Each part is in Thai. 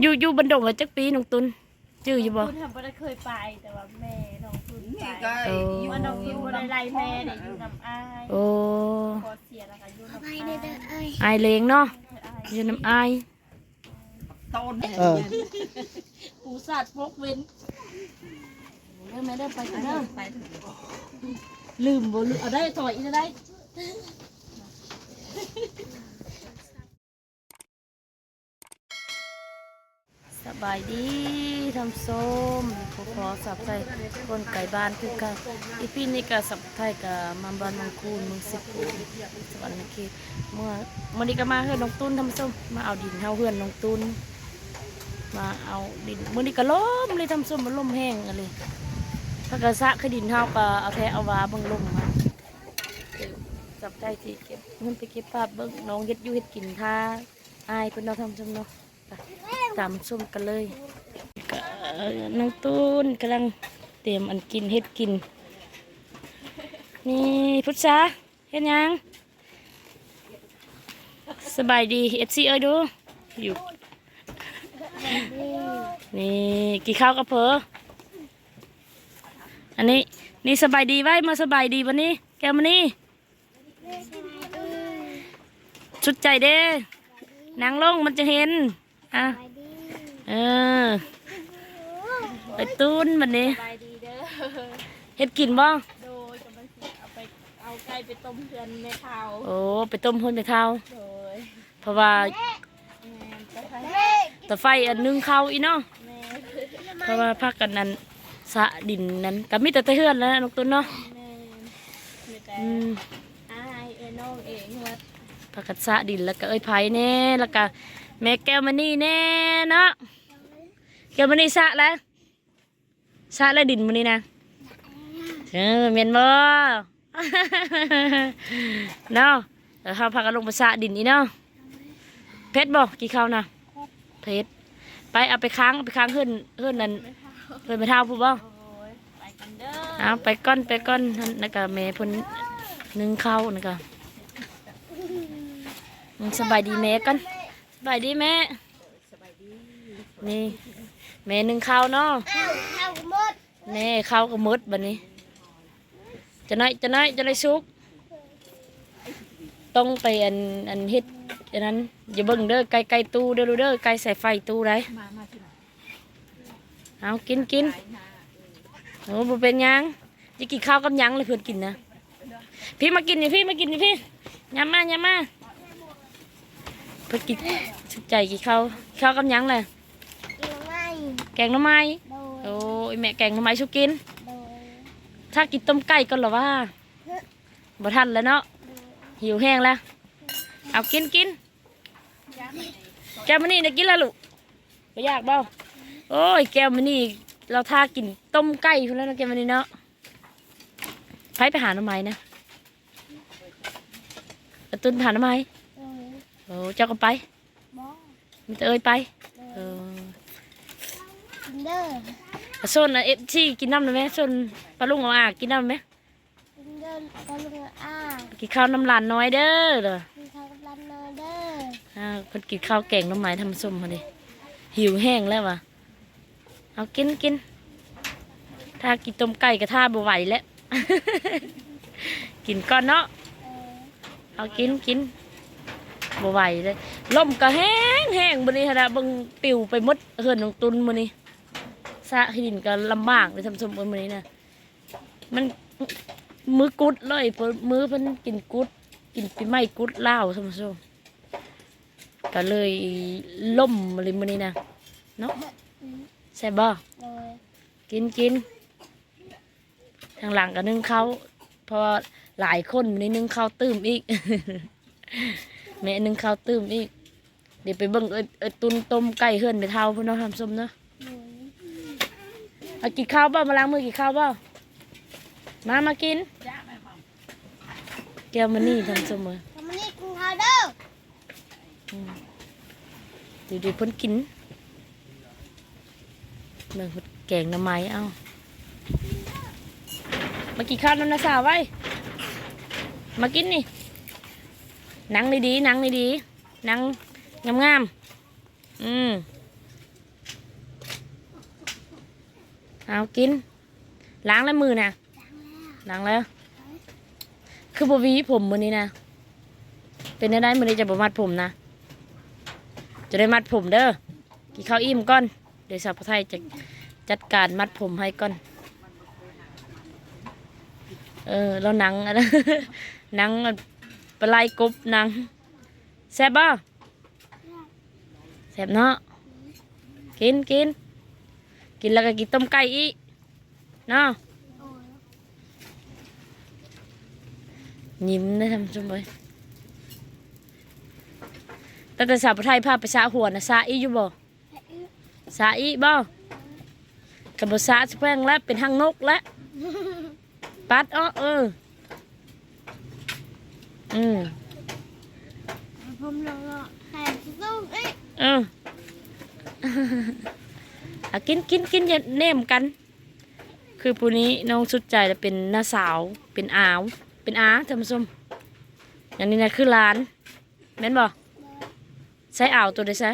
อยู่อยู่บันดงเหรอจักปีน้องตุนจื้ออยู่บ่ คุณทำบ่ได้เคยไปแต่ว่าแม่น้องคุณนี่ไปก็เออ อยู่ว่าน้องคุณบ่ได้ไล่แม่เนี่ยอยู่น้ำอ้ายโอ้พอเสียแล้วก็อยู่น้ำไปอ้ายเด้อเด้อเอ้ยอายเลงเนาะอ้ายอยู่น้ำอาย ต้นเออ ปูสัตว์พกเว้นเด้อแม่เด้อไปกันเด้อไปถึงลืมบ่ลืมเอาได้ถอยอีกได้ สบายดีทำส้มขอขอสับไทยคนไก่บ้านคือกันอีพี่นี่ก็สับไทยกับมาบ้านมังคูนมืองสิบปูสวรรค์เขตเมื่อมื่อนี้ก็มาเฮือนน้องตุ้นทำส้มมาเอาดินเฮาเฮือนน้องตุ้นมาเอาดินมื่อนี้ก็ล้มเลยทำส้มมันล้มแห้งอะไรถ้ากระซะคือดินเฮาก็เอาแท้เอาวาบังล้มมาสับไทยสิเก็บเงินไปเก็บภาพเบิ่งน้องเฮ็ดยู่เฮ็ดกินท่าอายเพิ่นเราทำส้มเนาะ ตำส้มกันเลยก็น้องตูนกำลังเตรียมอันกินเฮ็ดกิน นี่พุทธาเฮ็ดหยังสบายดีเอฟซีเอ้ยดูอยู่นี่กี่ข้าวกับเพออันนี้นี่สบายดีไว้มาสบายดีวันนี้ แกมานี่ชุดใจเด้นางลงมันจะเห็น อะไปดีเออไปตูนบันนี้ไปดีเด้อเฮ็ดกินบ่โดยกำลังสิเอาไปเอาไก่ไปต้มเพื่อนแม่เฒ่าโอ้ไปต้มหุ่นไปเท้าโดยเพราะว่าแม่จะไปตะไฟอันนึงเข้าอีเนาะแม่เพราะว่าพักกันนั้นสะดินนั้นก็มีแต่ตะเฮือนแล้วนะน้องตุนเนาะแม่มีแต่อืมอายเอ้ยน้องเองว่าพักกันสะดินแล้วก็เอ้ยไผแน่แล้วก็ แม่แก้วมานี่แน่เนาะแก้วมานี่สะแล้วสะแล้วดินมานี่นะเออเมียนบ่เนาะแล้วเขาพากันลงไปสะดินอีเนาะเพชรบอกกี่ข้าวนะเพชรไปเอาไปค้างเอาไปค้างขึ้นขึ้นนั่นเพื่อนไปเท่าผู้บ่เอาไปก้อนไปก้อนนั่นนะกะแม่พ่นนึ่งข้าวนะกะอืมสบายดีแม่กัน บายดีแม่ นี่แม่นึ่งข้าวเนาะอ้าวเข้าหมดแน่ข้าวก็หมดบัดนี้ จะน้อยจะน้อยจะได้สุก ต้องไปอันอันเฮ็ดอันนั้นอย่าเบิ่งเด้อไก่ไก่ตู้เด้อลูกเด้อไก่ใส่ไฟตู้ได้มามาที่ไหนเอากินกินโอ้บ่เป็นหยังจะกินข้าวกับหยังเลยเพื่อนกินนะพี่มากินนี่พี่มากินนี่พี่ยำมายำมาเพื่อนกิน สุดใจกินข้าวข้าวกับหยังเลยกินไม่แกงหน่อไม้โดยโอ้ยแม่แกงหน่อไม้ชุกกิน โดยถ้ากินต้มไก่ก็หรอว่าบ่ทันแล้วเนาะหิวแห้งแล้ว เอากินกินแก้วมันนี่นะกินแล้วลูกไม่อยากเบ้าโอ้ยแก้วมันนี่เราท่ากินต้มไก่คนแล้วนะแก้วมันนี่เนาะไปไปหาหน่อไม้นะเอาตุนหาหน่อไม้โดย โอ้เจ้าก็ไปบ่ มีแต่เอ้ยไปโดเอยอกินเด้อเอาส้นอะเอฟซีกินน้ำหน่อยไหมส้นปลาลุงเอาอะกินน้ำไหมกินเด้อปลาลุงอ้ากินข้าวน้ำหลานน้อยเด้อเด้อกินข้าวกับร้านนอยเด้ออ่าคนกินข้าวแกงน้ำไม้ทำส้มมาดิหิวแห้งแล้ววะเอากินกินถ้ากินต้มไก่ก็ท่าบ่ไหวแล้ว กินก่อนเนาะเออเอากินกิน บ่ไหวเลยลมก็แห้งแห้งบนี้ฮะนะเบังปิวไปหมดเฮือนของตุนมื้อนี้สะหินก็ลำบากเลยทำส้มมื้อนี้นะมันมือกุดเลยเพิ่นมือเพิ่นกินกุด กินปีใหม่กุดเหล้าทำส้มก็เลยล่มมาเลยมื้อนี้นะเนาะใช่บบ่โดยกินกินทางหลังก็นึ่งข้าวเพราะว่าหลายคนมื้อนี้นึ่งข้าวตื้มอีกแม่นึ่งข้าวตื้มอีก เดี๋ยวไปเบิ่งเอ้ยเอ้ยตุนต้มไก่เฮือนไปเท่าเพื่อนเนาะทำส้มเนาะโดยเอากินข้าวบ่ามาล้างมือกินข้าวบ่ามามากินแก้วมันนี่ทำส้มมือทำนี่กินข้าวเด้อเดี๋ยวเดี๋ยวเพิ่นกินเบิ่งเพิ่นแกงหน้ำไม้เอามากินข้าวน้ำนาสาวไว้ มากินนี่ นังดีๆนังดีๆนังงามๆอืมเอากิน ล้างแล้วมือนะล้างแล้ว คือบวีผมมือนี้นะเป็นได้ไดมือนี้จะบมัดผมนะจะได้มัดผมเด้อกินข้าวอิ่มก่อน เดี๋ยวสาวพไทยจะจัดการมัดผมให้ก่อน เออ แล้วนังอะนัง ปลาไหลกบหนังแซ่บบ่แซ่บเนาะกินกินกินแล้วก็กินต้มไก่อีกเนาะโอ้ยยิ้มนะทำจุ่มเลยตั้งแต่สาวไทยพาไปสาหัวนะสาอีอยู่บ่ไอ้อื้อสาอีบ่กับบ่สาสะแพงแล้วเป็นหางนกแล้วปัดอ้อเออ อืมผมลงอะแข่สู้เอ้ยเอออะกินกินกินอย่าเนมกัน คือปูนี้น้องสุดใจจะเป็นน้าสาว เป็นอาว เป็นอาท่านผู้ชมอย่างนี้นะคือร้านแม่นบ่ใช้อ่าวตัวเดียวซะ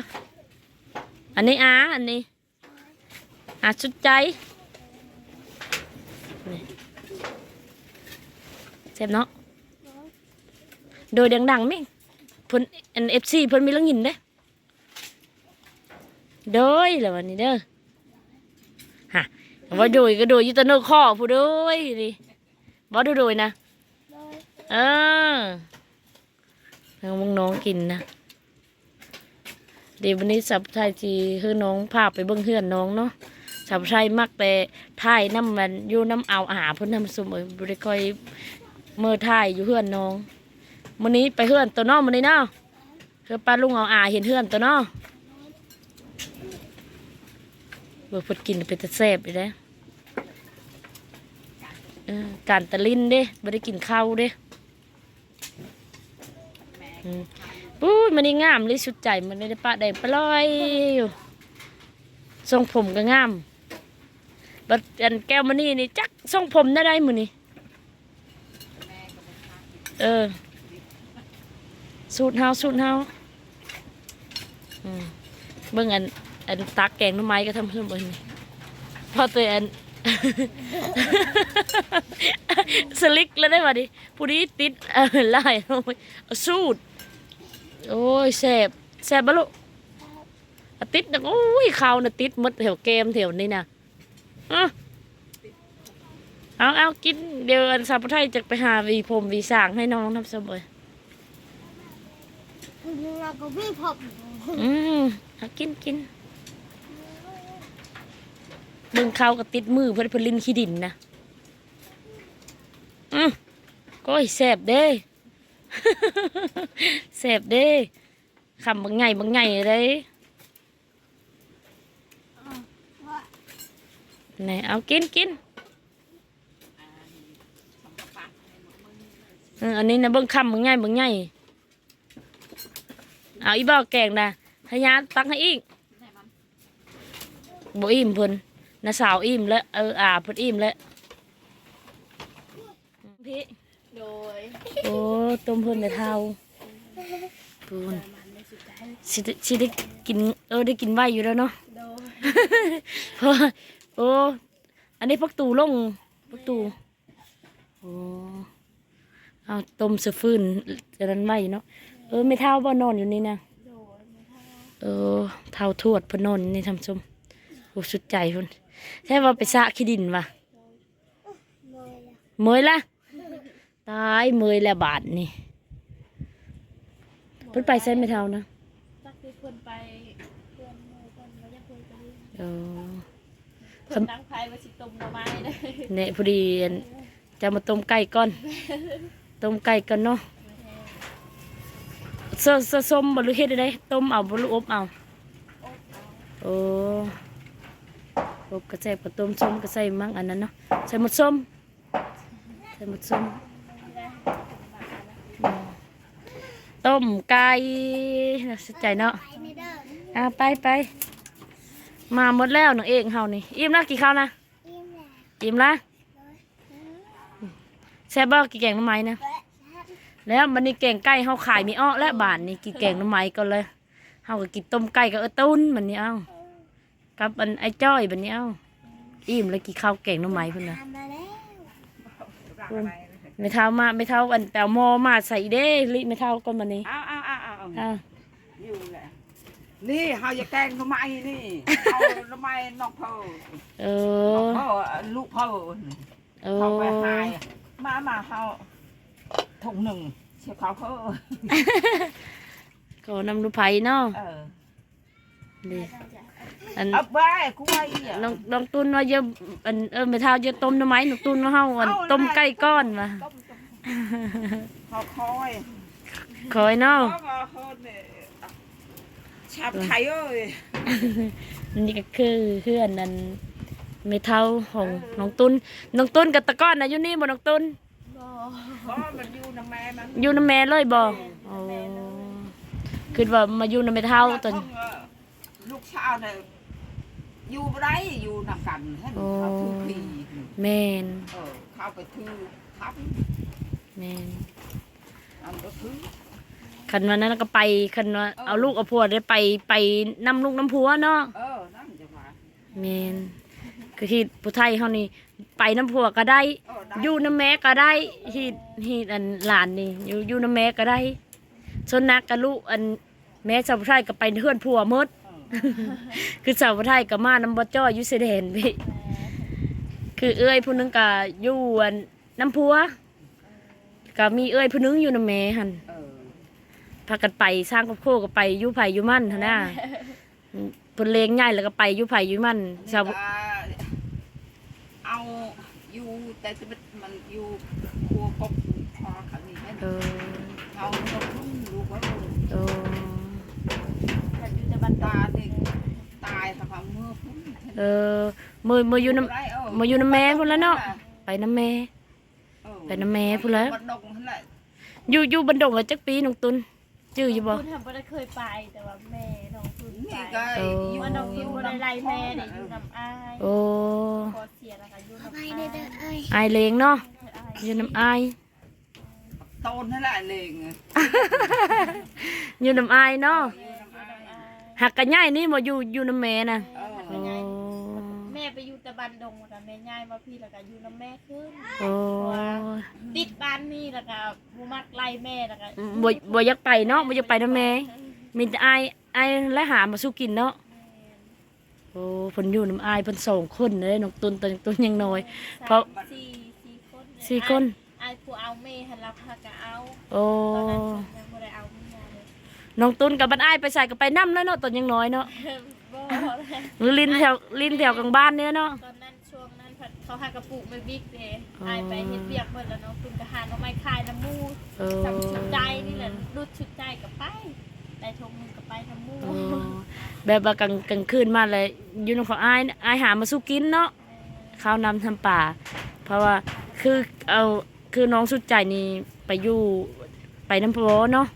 อันนี้อาอันนี้อาสุดใจนี่เจ็บเนาะ โดยดังๆไหมเพิ่นอันเอฟซีเพิ่นมีเรื่องหินเด้โดยแล้ววันนี้เด้อฮะว่าโดยก็โดยอยุตโนข้อผู้โดยนี่บ่ดูโดยนะโดยเออน้องน้องกินนะเดี๋ยววันนี้สับไทยจีคือน้องพาไปเบิ่งเฮือนน้องเนาะสับไทยมักแต่ถ่ายน้ำมันอยู่น้ำเอาอาหารเพิ่นทำสมเอยบ่ได้ค่อยเมื่อถ่ายอยู่เฮือนน้อง มื้อนี้ไปเฮือนตัวน้องมื้อนี้เนาะคือป้าลุงเอาอาเห็นเฮือนตัวน้องเบิ่งเพิ่นกินเป็นตะแซ่บอยู่เด้เออการตะลินเด้บ่ได้กินข้าวเด้ปุ้ยมันนี่งามเลยสุดใจมันไม่ได้ปะแดงปลอยอยู่ทรงผมก็งามบัดอันแก้วมันนี่นี่จักทรงผมได้ได้มือนี่เออ สูตรเฮาสูตรเฮาอืมเบิ่งอันอันตักแกงน้ำไม้ก็ทำเพิ่มเบิ่งนี่พอตัวอันสลิกแล้วได้ป่ะดิผู้นี้ติดไล่เอาไว้เอาสูตรโอ้ยแสบแสบบะลุติดนะโอ้ยเขาน่ะติดมดแถวเกมแถวนี้นะอะเอาเอากินเดี๋ยวอันสาวไทยจะไปหาวีผมวีสางให้น้องทำเสมบูรณ์คุณ เราก็วิ่งผมอืมเอากินกินเบิ่งเขาก็ติดมือเพื่อนเพนลินขี้ดินนะอืมก็แสบเด้ แสบเด้คำบางไงบางไงเลยไหนเอากินกินเอออันนี้นะเบิ่งคำบางไงบางไง เอาอีบ่อแกงนะให้ยานตักให้อีกบ่อิ่มเพิ่นนะสาวอิ่มแล้วเอออาเพิ่นอิ่มแล้วพี่โดยโอ้ต้มเพิ่นในเท้าปูนสิด้สิได้กินเออได้กินไว้อยู่แล้วเนาะเพราะโอ้อันนี้พักตูลงพักตูโอ้เอาต้มเสอฟืนจะนั้นไว้เนาะ ออไม่เท่าบ่นอนอยู่นี่นะโดยไม่เท่าเออเท่าทวดเพนนอนอยู่นี่ทำชมโอ้สุดใจเพุ่นแค่ว่าไปสระขี้ดินว่ะเลยล่ะเมยละตายเมยแล้วบาทนี่เพิ่นไปใส่ไม่เท่านะจักคือคนไปเพื่อนหมู่คนมาจะคุยกันดีเออเพื่อนตั้งไพ่ว่าสิต้มหน่อไม้ได้เนี่ยพอดีอันจะมาต้มไก่ก่อนต้มไก่ก่อนเนาะเสเสส้มบหรือเฮ็ดได้ต้มเอาบหรืออบเอาโอ้อบกระแจบกับต้มส้มก็ใส่มั่งอันนั้นเนาะใส่หมดส้มใส่หมดส้มอืมต้มไก่น่าสนใจเนาะไปไม่ได้อะไปไปมาหมดแล้วน้องเอกเฮานี่อิ่มละกี่ข้าวนะอิ่มแล้วอิ่มละแซ่บบ่กี่แกงหน้ำไม้นะ และแล้วมันนี่แกงไก่เฮาขายมีอ้อและบานนี่กี่แกงหน้ำไม้ก็เลยเฮาก็กินต้มไก่กับเออตุ้นมันนี่เอากับอันไอ้จ้อยบันนี้เอาอิ่มแล้วกินข้าวแกงหน้ำไม้เพิ่นน่ะทำมาแล้วไม่เท่ามาไม่เท่าอันแปลวหมอมาใส่เด้ลิไม่เท่าก่อนมานี่เอาเอาเอาเอาเอาอ่าอยู่แหละนี่เฮาจะแกงทำไมนี่เอาทำไมน้องเพ่อเอน้องอเพ่อลูกเพ่อเอเขาไปอหายมามาเฮา ถุงหนึ่งเชื่อเขาเพ่อก็นำลูกไผ่เนาะเออนี่อันเอาไปกูไว้อะน้องน้องตุนว่าเยอะอันเออไม่เท่าเยอะต้มหน้ำไม้น้องตุนว่าเฮาอันต้มไก่ก้อนมาต้มต้มเขาคอยคอยเนาะเขาก็เฮิร์นเนี่ยชาบไทยเอ้ยนี่ก็คือเพื่อนนั่นไม่เท่าของน้องตุนน้องตุนกับตะก้อนน่ะอยู่นี่บ่น้องตุน บ่เพราะมันอยู่น้ำแม่มันอยู่น้ำแม่เลยบ่โอ้คือว่ามาอยู่น้ำไม่เท่าตอนลูกชาวเนี่ยอยู่บ่ได้อยู่นำกันให้เขาถือขี่แม่นเออเข้าไปถือทับแม่นอันก็ถือคันวันนั้นก็ไปคันว่าเอาลูกเอาผัวได้ไปไปนำลูกน้ำผัวเนาะเออนั่นจะมาแม่นคือที่ผู้ไทยเฮานี่ไปน้ำผัวก็ได้เออได้ อยู่น้ำแม่ก็ได้ที่ที่อันหลานนี่ อยู่อยู่น้ำแม่ก็ได้ส่วนนักกับลูกอันแม่สาวผู้ไทยก็ไปเฮือนผัวหมดเออคือสาวผู้ไทยก็มาน้ำบ่จ้อยอยู่เสดนพี่คือเอ้ยผู้หนึงก็อยู่อันน้ำผัวก็มีเอ้ยผู้หนึงอยู่น้ำแม่หั่นเออพากันไปสร้างครอบครัวก็ไปอยู่ไผอยู่มั่นหั่นน่ะเพิ่นเลงง่ายแล้วก็ไปอยู่ไผอยู่มั่นสาวก็เอา อยู่แต่จะมันมันอยู่ครัวกบพอครั้งนี้ให้เออเอาลูกลูกไว้เออแต่อยู่แต่บ้านตาเด็กตายค่ะความเมื่อพุ่งเออมือมืออยู่น้ำมาอยู่น้ำแม่พุ่นแล้วเนาะไปน้ำแม่ไปน้ำแม่พุ่นแล้วบัดดงนั่นแหละอยู่อยู่บันดงว่าจักปีน้องตุนจื้ออยู่บ่คุณทำบ่ได้เคยไปแต่ว่าแม่ น้องคุณนี่ไปก็เอออยู่ว่าน้องคุณบ่ได้ไล่แม่ได้อยู่น้ำอายโอ้พอเสียแล้วก็อยู่เอาน้ำไปอายเด้อเด้อเอ้ยอายเลงเนาะอายอยู่น้ำอายโตนนั่นแหละเลงอยู่น้ำอายเนาะอยู่น้ำอายหักกันใหญ่นี่บ่อยู่อยู่น้ำแม่น่ะเออโอ้แม่ไปอยู่แต่บ้านดงแล้วก็แม่ย้ายมาพี่แล้วก็อยู่น้ำแม่ขึ้นโอ้ติดบ้านนี่แล้วก็บ่มักไล่แม่แล้วก็บ่บ่อยากไปเนาะบ่อยากไปน้ำแม่ มีแต่อายอายและหามาสู้กินเนาะโอ้เพิ่นอยู่น้ำอายเพิ่นสองคนเลยน้องตุนตอนตุนยังน้อย เพราะสี่สี่คนสี่คนอายผู้เอาแม่หันรับพาก็เอาโอ้ตอนนั้นฉันยังบ่ได้เอาเมียเลยน้องตุนกับบันอายไปใส่กับไปน้ำเลยเนาะตอนยังน้อยเนาะบ่เลยหรือลิ้นแถวลิ้นแถวกลางบ้านเนี่ยเนาะ ตอนนั้นช่วงนั้นเพิ่นเขาหากระปุกไม่บิ๊กเด้อ๋ออายไปเฮ็ดเวียกเพิ่นแล้วเนาะคุณก็หาหน่อไม้คายน้ำมูเออ สำชุดใจนี่แหละรุดชุดใจก็ไป ได้ทงหนึงก็ไปน้ำมูเออแบบว่ากลางกลางคืนมาเลยอยู่ในของอายอายหามาสู้กินเนาะข้าวนำทำป่า เพราะว่าคือเอาคือน้องสุดใจนี่ไปอยู่ไปน้ำพะโล้เนาะ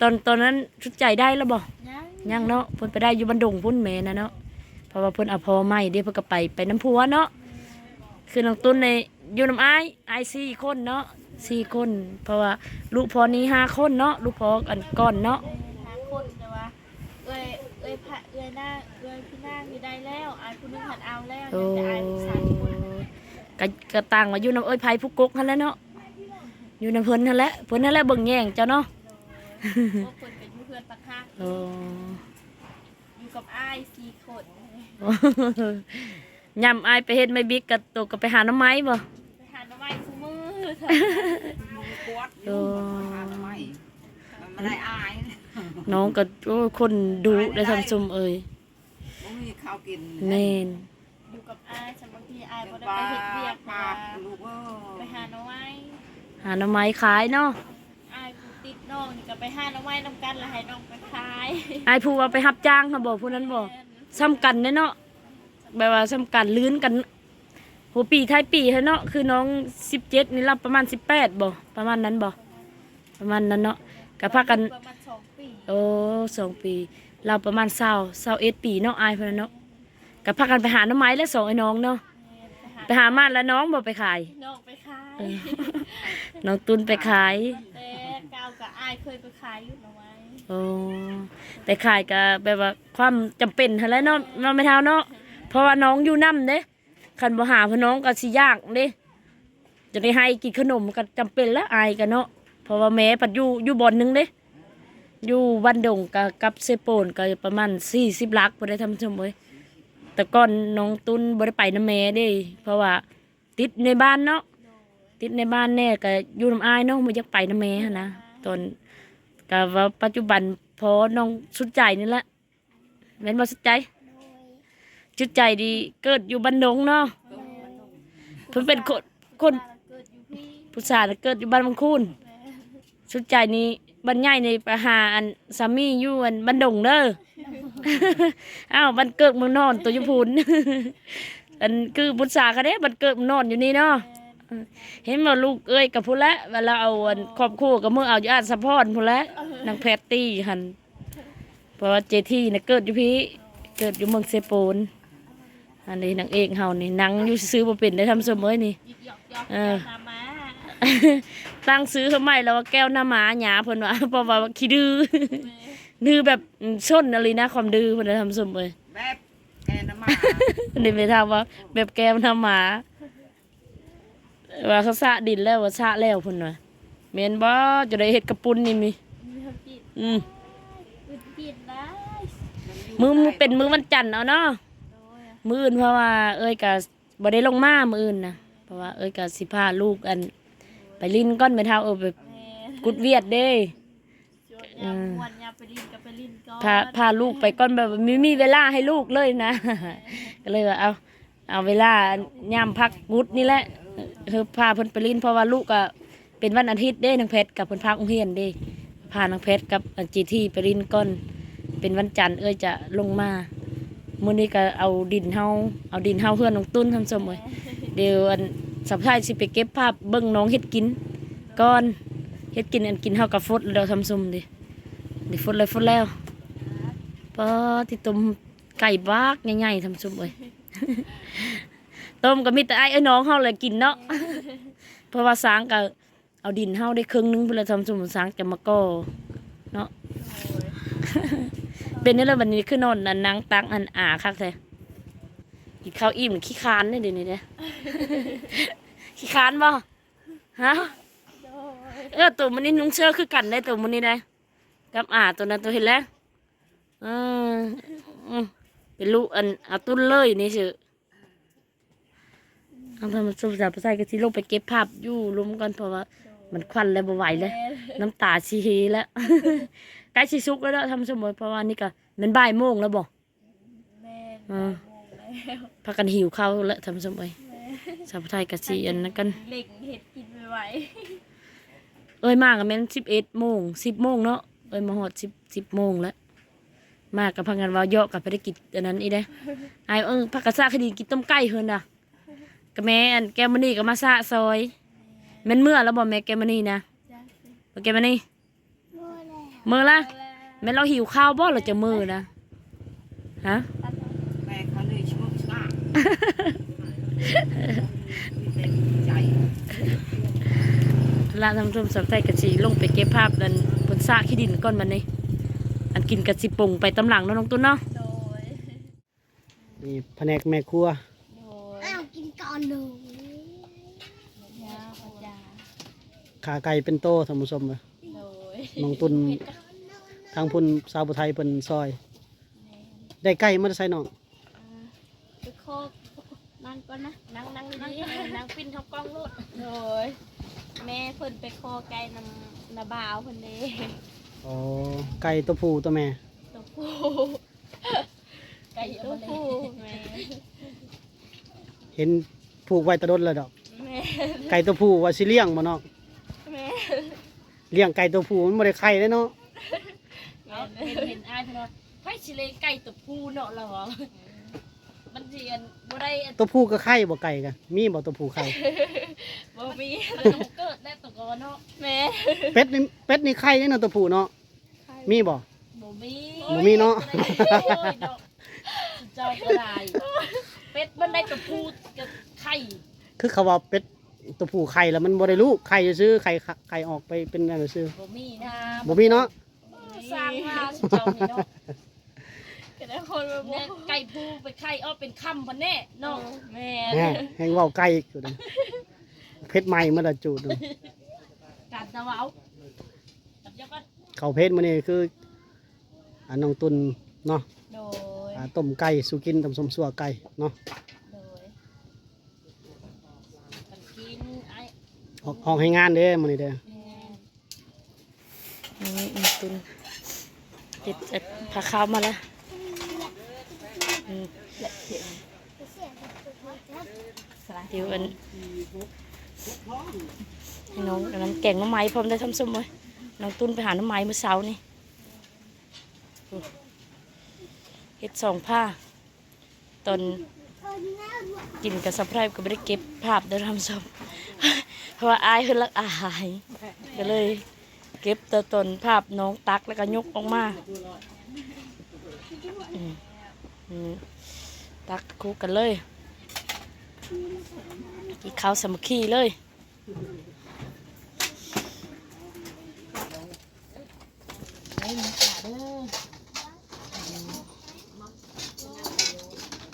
ตอนตอนนั้นสุดใจได้แล้วบ่ยังยังเนาะเพิ่นไปได้อยู่บันดงพุ่นแม่นะเนาะเพราะว่าเพิ่นเอาพอใหม่เดี๋ยวเพิ่นก็ไปไปน้ำพัวเนาะคือน้องตุ้นในอยู่น้ำอายอายสี่คนเนาะสี่คน เพราะว่าลูกพอนี้ห้าคนเนาะลูกพออันก่อนเนาะ เอ้ยหาคนแต่ว่าเอ้ยเอ้ยพระเอ้ยหน้าเอ้ยพี่นางนี่ได้แล้วอายผู้หนึงหันเอาแล้วโอ้ยังแต่อายผู้ชายคน ก็ก็ต่างว่าอยู่น้ำเอ้ยไผผู้กกนั่นแหละเนาะอยู่น้ำเพิ่นนั่นแหละเพิ่นนั่นแหละเบิ่งแย่งเจ้าเนาะพวกคนเป็นอยู่เพื่อนปะคะโอ้ อยู่กับอายสี่คนยำอายไปเฮ็ดไม่บิ๊กกับตัวก็ไปหาน้ำไม้บ่ไปหาหน่อไม้คู่มือมึงกวดอโอ้ยู่หาทำไมมันไม่ได้อายน้ องก็โอ้ยคนดุได้ทำซุมเอ้ยมึงมีข้าวกินแม่นอยู่กับอายฉันบางทีอายเดี๋บ่ยวได้ปลาไปเฮ็ดเวียกปปลาลาลูกเออไปหาหน่อไม้หาหน้ำไม้ขายเนาะอายผู้ติดน้องนี่ก็ไปหาหน่อไม้นํกันแล้วให้น้องไปขายอายผู้ว่าไปรับจ้างค่ะบอกผู้นั้นบอกซ้ำกันเด้เนาะแบบว่าซ้ำกันลื้นกันหัวปีท้ายปีเฮะเนาะคือน้องสิบเจ็ดนี่รับประมาณสิบแปดบ่ประมาณนั้นบ่ประมาณนั้นเนาะกับพากัน ประมาณส องปีโอ้สองปี เราประมาณเศร้าเศร้าเอ็ดปีเนาะอายเพื่อนเนาะกับพากันไปหาหน้ำไม้และสองไอ้น้องเนาะไปหาไปหามาแล้วน้องบ่ไปขาย น้องไปขายเออ น้องตุนไปขายแต่กาวกับอายเคยไปขายอยู่หน่อไม้โอ้แต่ขายก็แบบว่าความจำเป็นหั่นแหล้วเนาะเราไม่เท่าเนาะเพราะว่าน้องอยู่น้ำเด้คันบ่หาพี่น้องก็สิยากเด้จะได้ให้กินขนมก็จำเป็นแล้วอายกันเนาะเพราะว่าแม่ปัดอยู่อยู่บ่อนหนึงเด้ อยู่วันดงกับกับเซโปนก็ประมาณ40ลักบ่ได้ทำชมเว้ยแต่ก่อนน้องตุ้นบ่ได้ไปน้ำแม่เด้ เพราะว่าติดในบ้านเนาะติดในบ้านแน่ก็อยู่นำอายเนาะบ่อยากไปน้ำแม่หั้นนะตอนก็ว่าปัจจุบันพอน้องสุดใจนี่แหละแม่นบ่สุดใจจิตใจดีเกิดอยู่บ้านดงเนาะเพิ่นเป็นคนคนผู้ชายน่ะเกิดอยู่บ้านบางคูนสุดใจนี้ บ้านใหญ่ในไปหาอันสามีอยู่อันบ้านดงเด้ออ้าวบ้านเกิดเมืองนอนตัวยุพูนอันคือผู้ชายก็ได้บ้านเกิดเมืองนอนอยู่นี่เนาะเห็นว่าลูกเอ้ยกับผู้ละเวลาเอาอันครอบครัวกับมือเอาอยู่อาสะพอนผู้ละนางแพตตี้หันเพราะว่าเจที่น่ะเกิดอยู่พี่เกิดอยู่เมืองเซโปนอันนี้นางเอกเฮานี่นางอยู่ซื้อบ่เป็นได้ทำเสมอนี่หยอกหยอกเออแก้วน้ำมา ตั้งซื้อทำไมแล้วว่าแก้วหน้าหมาหยาเพิ่นว่าเพราะว่าขี้ดื้อดื้อแบบอืมชนอะไรนะความดื้อเพิ่นได้ทำเสมอแบบแกน้ำมานี่ไปถามว่าแบบแก้วหน้าหมาว่าเขาสระดินแล้วว่าสระแล้วเพิ่นว่าแม่นบ่จะได้เฮ็ดกระปุนนี่มีมีเขากินอืมกินกินได้มือมือเป็นมือวันจันทร์เอาเนาะโดยอะมื้ออื่นเพราะว่า เอ้ยก็บ่ได้ลงมามื้ออื่นนะเพราะว่าเอ้ยก็สิพาลูกอัน ไปลิ้นก้อนไปเท่าเออไปแม่กุดเวียดเด้ชวนยามมวนยามไปลินกับไปลินก่อนพาพาลูกไปก้อนแบบไม่มีเวลาให้ลูกเลยนะ ก็เลยว่าเอาเอาเวลายามพักกุดนี่แหละเออพาเพิ่นไปลิ้นเพราะว่าลูกก็เป็นวันอาทิตย์เด้นางเพชรกับเพิ่นพักโรงเรียนเด้พานางเพชรกับจีที่ไปลิ้นก้อน เป็นวันจันทร์เอ้ยจะลงมามื้อนี้ก็เอาดินเฮาเอาดินเฮาเพื่อนน้องตุ้นทำสมเลยเดี๋ยวอัน สับท้ายสิไปเก็บภาพเบิ่งน้องเฮ็ดกินก่อนเฮ็ดกินอันกินเฮากับฟดแล้วทำสมดิดิฟดเลยฟดแล้วปอที่ต้มไก่บากใหญ่ๆทำซุปเลยต้มก็มีแต่ไอ้ไอ้น้องเฮาเลยกินเนาะเพราะว่าสางก็เอาดินเฮาได้ครึ่งหนึงเพื่อทำซุปสางจะมาก่อเนาะเป็นนี่เลยวันนี้คือนอนอันนางตักอันอาคักแท้ กินข้าวอิ่มขี้คร้านเนี่ยเดี๋ยวนี้เด้ขี้คร้านบ่ฮะโดยเออตัวมันนี่นุ่งเสื้อคือกันได้ตัวมันนี่ได้กับอ่าตัวนั้นตัวเห็นแล้วเอออืมเป็นลูกอันเอาตุ้นเลยนี่สิเอาทำมันสุภาษาภาษาก็ที่ลงไปเก็บภาพอยู่รวมกันเพราะว่ามันควันแล้วบ่ไหวแล้วแม่น้ำตาชีเฮแล้วใกล้ชิซุกแล้วเด้อทำสมมติเพราะว่านี่ก็มันบ่ายโมงแล้วบอก แม่อ่าโมงแล้วพากันหิวข้าวแล้วทำสมมติสาวไทยกับสีอันนั้นกันเล็งเห็ดกินไม่ไหวเอ้ยมากกับแม่นสิบเอ็ดโมงสิบโมงเนาะเอ้ยมาหอดสิบสิบโมงแล้วมากกับพังงานว่าเยอะกับภารกิจอันนั้นอีได้ไอายเออพักกระซาคดีกินต้มไก่เฮือนน่ะกับแม่อันแกมนี่ก็มาซะซอยแม่นเมื่อแล้วบอกแม่แกมนี่นะจ้ะบอกแกมนี่โม่แล้วเมื่อละเอาแล้วแม่นเราหิวข้าวบ่เราจะมือนะฮะ ละทำส้มสับไทยกะสีลงไปเก็บภาพนั้นบนซากขี้ดินก้อนมันนี่อันกินกะสิปรุงไปตำหลังเนาะน้องตุ้นเนาะโดยนี่แผนกแม่ครัวโดยอ้าวกินก่อนหนูยาพยาขาไก่เป็นโตท่านผู้ชมเลยโดยน้องตุนทางพุ่นสาวบุไทยเป็นซอย ได้ไก่มาได้ใส่น้อง ไปโคกนั่งก่อนนะนั่งนั่งดีๆนั่งปิ้นทับกล้องลูกโดยแม่เพิ่นไปโคไก่นำนาบ่าวเพิ่นเด้อ๋อไก่ตัวผู้ตัวแม่ ตัวผู้ไก่ตัวผู้แม่เห็นผูกไว้ตะดนเลยดอก แม่ไก่ตัวผู้ว่าสิเลี้ยงบ่เนาะแม่เลี้ยงไก่ตัวผู้มันบ่ได้ไข่เด้เนาะเอาเห็นเห็นอ้ายพี่น้องไผ่ชิเลไก่ตัวผู้เนาะเราเหรอ มันเจียนบ่ได้อันตัวผู้ก็ไข่บ่ไก่กันมีบ่ตัวผู้ไข่ บ่มีมันต้องเกิดได้ตัวก่อนเนาะแม่เป็ดนี่เป็ดนี่ไข่นี่เนาะตัวผู้เนาะมีบ่บ่มีบ่มีเนาะโอ้ยเนาะเจ้าก็ได้เป็ดมันได้ตัวผู้กับไข่คือเขาว่าเป็ดตัวผู้ไข่แล้วมันบ่ได้ลูกไข่ซื่อๆไข่ไข่ออกไปเป็นอะไรซื่อบ่มีนะบ่มีเนาะสร้างมาสิเจ้านี่เนาะ ก็ได้คนมาบแม่อกไก่ผู้ไปไข่อ้อเป็นค่ำพันแน่เนาะแม่แหน่แหงเว้าไก่อีกอยู่นะเพชรใหม่มาละจูดนะกัดตะเว้าจับยกกันเขาเพชรมื้อนี้คืออันน้องตุนเนาะโดย อ่าต้มไก่สุกินตำส้มสัวไก่เนาะโดยมันกินไอ้ออกออกให้งานเด้มื้อนี้เด้อนี่อีตุนติดผ้าขาวมาแล้วอืม เดี๋ยวอันให้น้องอันนั้นแก่งน้ำไม้พร้อมได้ทำส้มไว้น้องตุ้นไปหาน้ำไม้เมื่อเช้านี่เฮ็ดสองผ้าตอนกินกับสะพรายก็ไม่ได้เก็บภาพเดินทำส้มเพราะว่าอายเพิ่นรักอายก็เลย เก็บแตัวตนภาพน้องตักแล้วก็ยกออกมาอื ตักคู่กันเลย กินข้าวสามัคคีเลย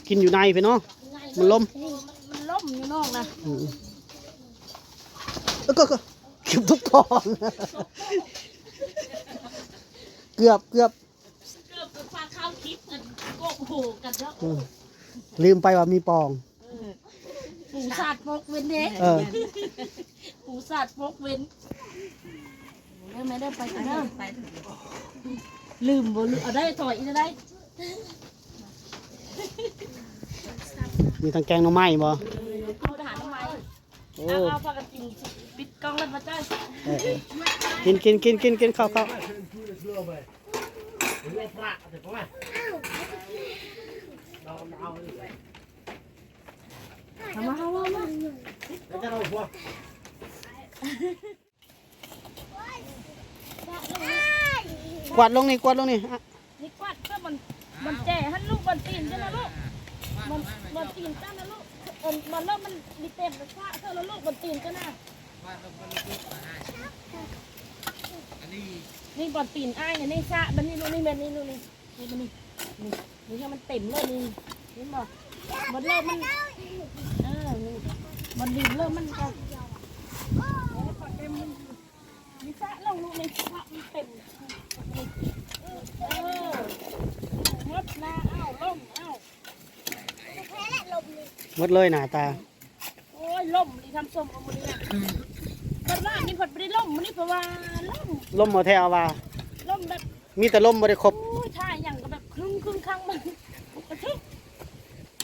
กินอยู่ในไปเนาะ มันล้ม มันล่มอยู่นอกนะอืมแล้วก็ก็เกือบทุกทองเกือบเกือบ เกือบจะฟาข้าวคิดกัน โกกโหกันแล้วอืมลืมไปว่ามีปอง ปูสาดมกเว้นเด้เออ ปูสาดมกเว้นเด้อไม่ได้ไปกันเด้อไปถึงลืมบ่ลืมเอาได้ถอยอีกได้มีทางแกงหน่อไม้บ่เอาทหารทำไมโอ้เอาเอาพากันกินปิดกล้องแล้วมาจ้าเออเออกินกินกินกินกินข้าวข้าว ทำมาเอาว่ามากวาดลงนี่กวาดลงนี่นี่กวาดเพื่อมันมันแจ่หันลูกมันตีนจ้ะนะลูกมันมันตีนจ้านะลูกเอิ้นมันเริ่มมันมีเต็มเลยฟ้าเท่าแล้วลูกมันตีนจ้ะนะนี่บอลตีนอ้ายเนี่ยนี่ซะมันนี่ลูกนี่ม่นี่ลูกนี่นี่มันนี่นี่นี่ให้มันเต็มเลยนี่ นี่บอกมันเริ่มมันเออนี่มันดินเริ่มมันก็นี่ซะลงลูกนี่ซะมันเต็มนี่เออหมดนะเอ้าล่มเอ้าหมดเลยหน้าตา โอ้ยล่มนี่ทำส้มเอามือเนี่ยตอนแรกนี่ผดไม่ได้ล่มมันนี่เพราะว่าล่มล่มบ่แท้เอาว่าล่มแบบมีแต่ล่มบ่ได้ครบ โอ้ยท่าอย่างก็แบบครึ่งครึ่งข้างมันกระทึก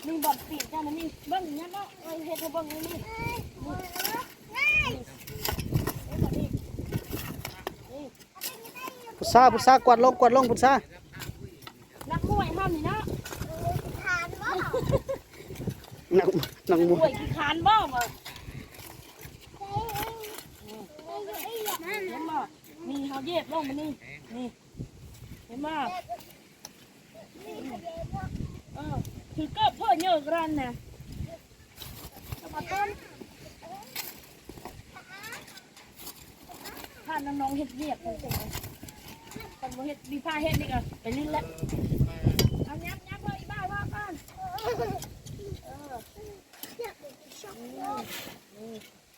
นี่บอดปีกจ้านะนี่ เบิ้งอย่างเงี้ยเนาะเออเฮ็ดให้เบิ้งนี่นี่นี่พุทธาพุทธากวาดลงกวาดลงพุทธานักมวยห้ามนี่เนาะนักนักมวยขี้คานบ้างอ่เห็นบ่นี่เขาเย็บลงมานี่นี่เห็นบ่เออคือก็เพื่อเยอะกันนะ ผ่านน้องๆเห็ดเวียกเลยคนบ่เห็ดดีผ้าเห็ดนี่ก็ไปลิ้นแล้วเอาเนี้ยอีบ้าว่าก่อนเออนี่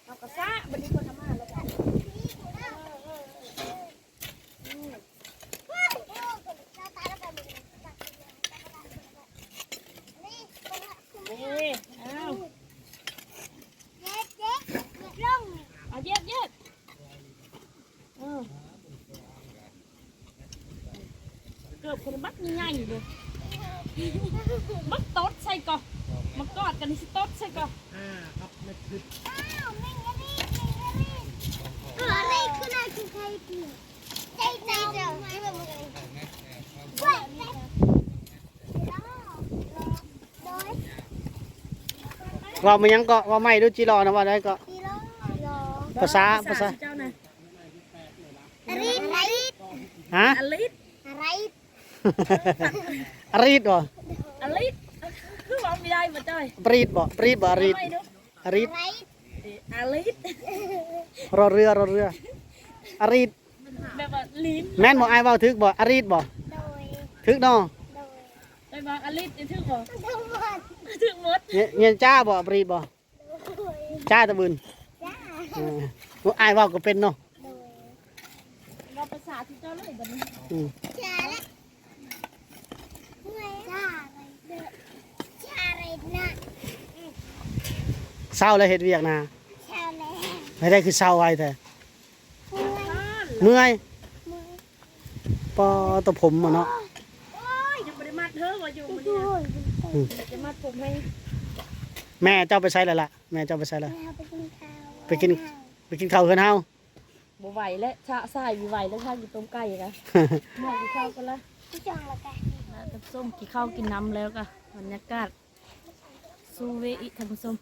เอากระซะบัดนี้คนทำมาแล้วกัน นี่เอาเอาเย็ดเย็ดเออเกือบคนบักง่ายๆเลยบักโต๊ดใส่ก่อนมากอดกันนี่สิโต๊ดใส่ก่อน อะไรคืออะไรคือใครกินใจใจเจ้าไม่แบบมึงเลยว้ายโดยว่ามันยังก็ว่าไม่ดูจิรอนะว่าได้ก็กิโลโลภาษาภาษาเจ้านะอะไรอะไรฮะอลิสอะไร อรีดบ่อลิสคือว่าไม่ได้มาจ้อยปรีดบ่ปรีดบ่อรีดไม่ดูอรีดอะไรอลิสรอเรือรอเรืออรีดแบบว่าลิ้นแม่นบ่อายเว้าถึกบ่อรีดบ่โดยถึกเนาะโดยเอบางอลิศจะถึงบ่ทั้งหมดถึงหมดเงี้ยเงี้ยจ้าบ่ปรีบ่โดยจ้าตะบืนจ้าเออบ่อายเว้าก็เป็นเนาะโดยเราภาษาที่เจ้าเลยบัดนี้ อืมจ้าละไม่จ้าอะไรเด้อจ้าอะไรนะ เศร้าแล้วเฮ็ดเวียกนะชาวแล้วไม่ได้คือเศร้าไว้แต่เมื่อยเมื่อยปอตะผมอะเนาะยังบ่ได้มัดเธอว่าอยู่โดมื้อนี้ยจะมัดผมให้แม่เจ้าไปใช้แล้วล่ะแม่เจ้าไปใช้แล้วแม่เอาไปกินข้าวไปกิน ไปกินข้าวเฮือนเฮา บ่ไหวแล้วชะสายบ่ไหวแล้วถ้ากินต้มไก่กะมากินข้าวกันละพี่จองละกันน้ำส้มกินข้าวกินน้ำแล้วก็บรรยากาศสูเวอิท่านผู้ชม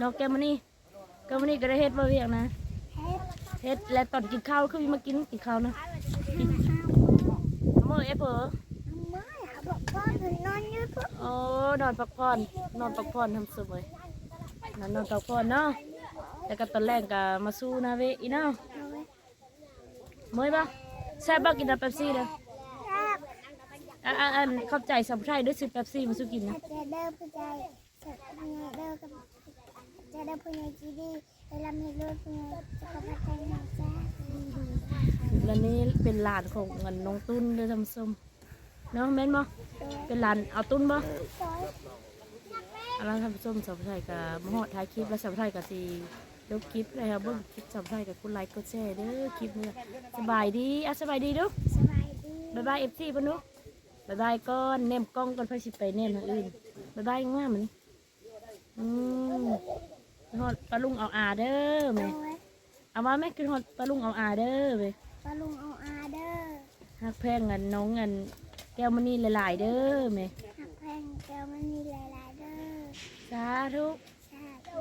นอกแกมันนี่แกมันนี่ก็ได้เฮ็ดบ่เวียกนะเฮ็ดเฮ็ดแล้วตอนกินข้าวคือมากินกินข้าวนะมื้อเอเผอไม่เขาบอกว่าหนูนอนอยู่ปุ๊บโอ้นอนพักผ่อนนอนพักผ่อนทำสวยนอนนอนพักผ่อนเนาะแล้วก็ตอนแรกก็มาสู้นะเวอีเนาะเอาไว้เมื่อยปะแซ่บบ่กินน้ำเป๊ปซี่เด้อครับอะอะอะขอบใจสำไทยด้วยซื้อเป๊ปซี่มาสู้กินนะอาจจะเดินผู้ใจจะพยายเดินกับ จะเดินผู้ใหญ่จีดีเวลามีรถผู้ใหญ่จะกระพัดใจนักจ้าแล้วนี่เป็นหลานของเงินน้องตุ้นเด้อทำส้มเนาะแม่นบ่เป็นหลานเอาตุ้นบ่อยเอาล่ะท่านผู้ชมสำไทยกับมหอดท้ายคลิปแล้วสำไทยกับสีลบคลิปเลยครับเบิ่งคลิปสำไทยกับคุณไลค์กดแชร์เด้อคลิปเนี้สบายดีอะสบายดีเด้อสบายดีบ๊ายบายเอฟซีปะนุบ๊ายบายก่อนเนมกล้องก่อนเพาสิไปเนมทางอื่นบ๊ายบายง่ายมันอืม ฮอดปลาลุงเอาอาเด้อแม่โอ้ยเอามาแม่คือฮอดปลาลุงเอาอาเด้อเว้ยปลาลุงเอาอาเด้อฮักแพงเงินน้องเงินแก้วมันนี่หลายๆเด้อแม่หักแพงแก้วมันมีหลายๆเด้อสาธุสาธุ